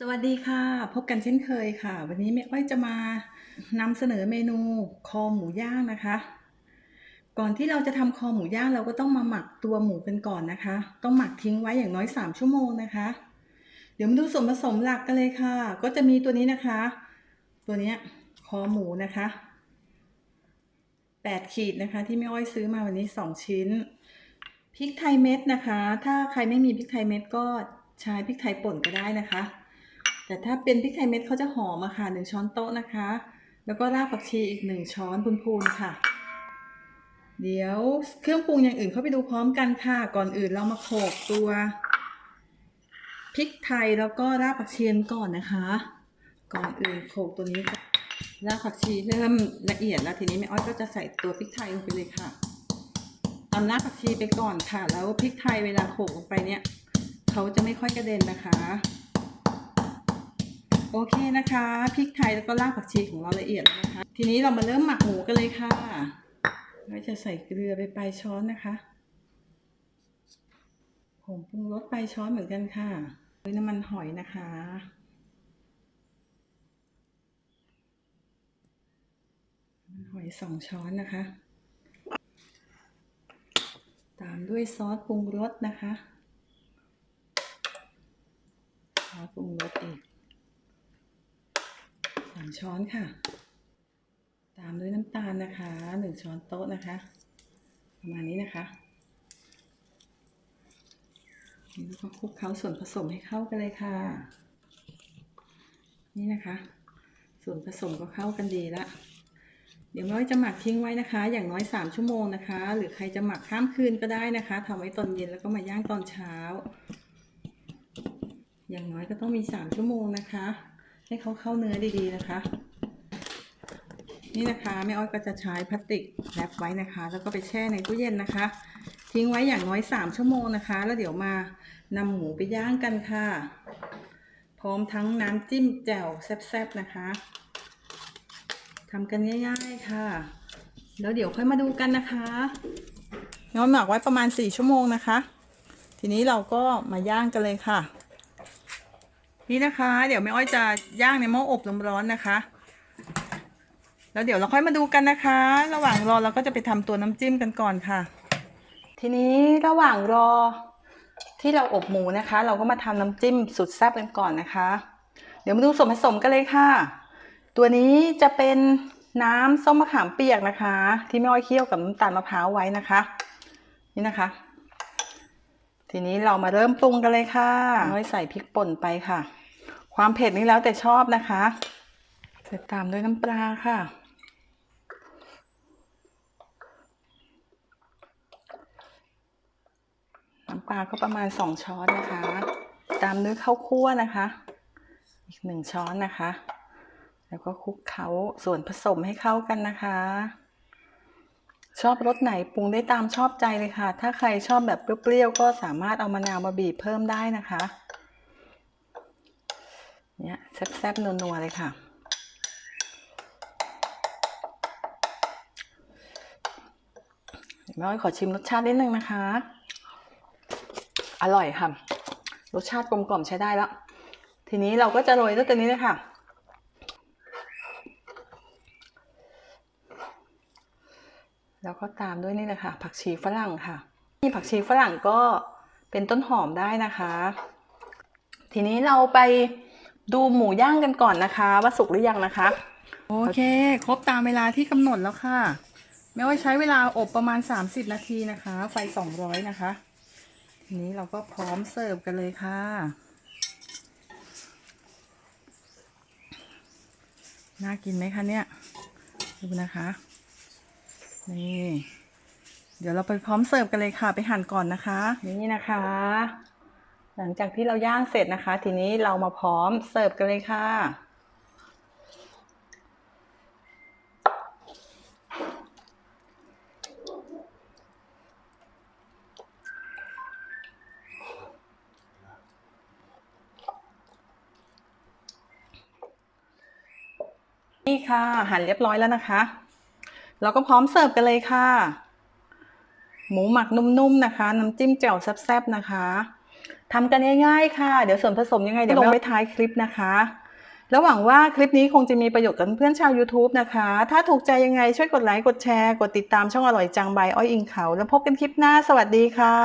สวัสดีค่ะ พบกันเช่นเคยค่ะ วันนี้แม่อ้อยจะมานำเสนอเมนูคอหมูย่างนะคะ ก่อนที่เราจะทำคอหมูย่างเราก็ต้องมาหมักตัวหมูกันก่อนนะคะ ต้องหมักทิ้งไว้อย่างน้อย 3 ชั่วโมงนะคะ เดี๋ยวมาดูส่วนผสมหลักกันเลยค่ะ ก็จะมีตัวนี้นะคะ ตัวนี้คอหมูนะคะ 8 ขีดนะคะ ที่แม่อ้อยซื้อมาวันนี้ 2 ชิ้นพริกไทยเม็ดนะคะ ถ้าใครไม่มีพริกไทยเม็ดก็ใช้พริกไทยป่นก็ได้นะคะ แต่ถ้าเป็นพริกไทยเม็ดเขาจะหอมอะค่ะหนึ่งช้อนโต๊ะนะคะ แล้วก็รากผักชีอีกหนึ่งช้อนพูนๆค่ะ เดี๋ยวเครื่องปรุงอย่างอื่นเข้าไปดูพร้อมกันค่ะ ก่อนอื่นเรามาโขลกตัวพริกไทยแล้วก็รากผักชีก่อนนะคะ ก่อนอื่นโขลกตัวนี้ก่อนรากผักชีเริ่มละเอียดแล้วทีนี้แม่อ้อยก็จะใส่ตัวพริกไทยลงไปเลยค่ะตำรากผักชีไปก่อนค่ะ แล้วพริกไทยเวลาโขลกลงไปเนี่ยเขาจะไม่ค่อยกระเด็นนะคะ โอเคนะคะพริกไทยแล้วก็รากผักชีของเราละเอียดแล้วนะคะ ทีนี้เรามาเริ่มหมักหมูกันเลยค่ะเราจะใส่เกลือไปปลายช้อนนะคะผงปรุงรสปลายช้อนเหมือนกันค่ะด้วยน้ำมันหอยนะคะหอยสองช้อนนะคะ ตามด้วยซอสปรุงรสนะคะซอสปรุงรสอีกามช้อนค่ะ ตามด้วยน้ำตาลนะคะหนึ่งช้อนโต๊ะนะคะ ประมาณนี้นะคะแล้วก็คลุกเคล้าส่วนผสมให้เข้ากันเลยค่ะ นี่นะคะ ส่วนผสมก็เข้ากันดีละเดี๋ยวเราจะหมักทิ้งไว้นะคะ อย่างน้อย 3 ชั่วโมงนะคะ หรือใครจะหมักข้ามคืนก็ได้นะคะทำไว้ตอนเย็นแล้วก็มาย่างตอนเช้า อย่างน้อยก็ต้องมี 3 ชั่วโมงนะคะ ให้เขาเข้าเนื้อดีๆนะคะ นี่นะคะแม่อ้อยก็จะใช้พลาสติกแรปไว้นะคะ แล้วก็ไปแช่ในตู้เย็นนะคะ ทิ้งไว้อย่างน้อย 3 ชั่วโมงนะคะ แล้วเดี๋ยวมานำหมูไปย่างกันค่ะ พร้อมทั้งน้ำจิ้มแจ่วแซ่บๆนะคะทำกันง่าย ๆค่ะ แล้วเดี๋ยวค่อยมาดูกันนะคะน้อยหมักไว้ประมาณ 4 ชั่วโมงนะคะ ทีนี้เราก็มาย่างกันเลยค่ะ นี่นะคะ เดี๋ยวแม่อ้อยจะย่างในหม้ออบลมร้อนนะคะ แล้วเดี๋ยวเราค่อยมาดูกันนะคะ ระหว่างรอเราก็จะไปทำตัวน้ำจิ้มกันก่อนค่ะ ทีนี้ระหว่างรอที่เราอบหมูนะคะ เราก็มาทำน้ำจิ้มสุดแซ่บกันก่อนนะคะ เดี๋ยวมาดูส่วนผสมกันเลยค่ะ ตัวนี้จะเป็นน้ำส้มมะขามเปียกนะคะ ที่แม่อ้อยเคี่ยวกับน้ำตาลมะพร้าวไว้นะคะ นี่นะคะ ทีนี้เรามาเริ่มปรุงกันเลยค่ะน้อยใส่พริกป่นไปค่ะ ความเผ็ดนี่แล้วแต่ชอบนะคะ เสร็จตามด้วยน้ำปลาค่ะ น้ำปลาก็ประมาณสองช้อนนะคะ ตามด้วยข้าวคั่วนะคะ อีกหนึ่งช้อนนะคะ แล้วก็คลุกเคล้าส่วนผสมให้เข้ากันนะคะ ชอบรสไหนปรุงได้ตามชอบใจเลยค่ะ ถ้าใครชอบแบบเปรี้ยวๆก็สามารถเอามะนาวมาบีบเพิ่มได้นะคะ เนี่ยแซ่บๆนัวๆเลยค่ะ แม่อ้อยขอชิมรสชาตินิดนึงนะคะ อร่อยค่ะ รสชาติกลมกล่อมใช้ได้แล้ว ทีนี้เราก็จะโรยด้วยตัวนี้เลยค่ะ แล้วก็ตามด้วยนี่เลยค่ะ ผักชีฝรั่งค่ะนี่ผักชีฝรั่งก็เป็นต้นหอมได้นะคะ ทีนี้เราไปดูหมูย่างกันก่อนนะคะว่าสุกหรือยังนะคะ โอเค ครบตามเวลาที่กำหนดแล้วค่ะแม้ว่าใช้เวลาอบประมาณ 30 นาทีนะคะ ไฟ 200 นะคะ ทีนี้เราก็พร้อมเสิร์ฟกันเลยค่ะ น่ากินไหมคะเนี่ย ดูนะคะ นี่ เดี๋ยวเราไปพร้อมเสิร์ฟกันเลยค่ะ ไปหั่นก่อนนะคะ นี่นะคะ หลังจากที่เราย่างเสร็จนะคะ ทีนี้เรามาพร้อมเสิร์ฟกันเลยค่ะ นี่ค่ะหั่นเรียบร้อยแล้วนะคะ เราก็พร้อมเสิร์ฟกันเลยค่ะ หมูหมักนุ่มๆนะคะ น้ำจิ้มแจ่วแซ่บๆนะคะทำกันง่ายๆค่ะ เดี๋ยวส่วนผสมยังไงเดี๋ยวลงไว้ท้ายคลิปนะคะแล้วหวังว่าคลิปนี้คงจะมีประโยชน์กับเพื่อนชาว YouTube นะคะ ถ้าถูกใจยังไงช่วยกดไลค์ กดแชร์ กดติดตามช่องอร่อยจังบายอ้อยอิงเขา แล้วพบกันคลิปหน้า สวัสดีค่ะ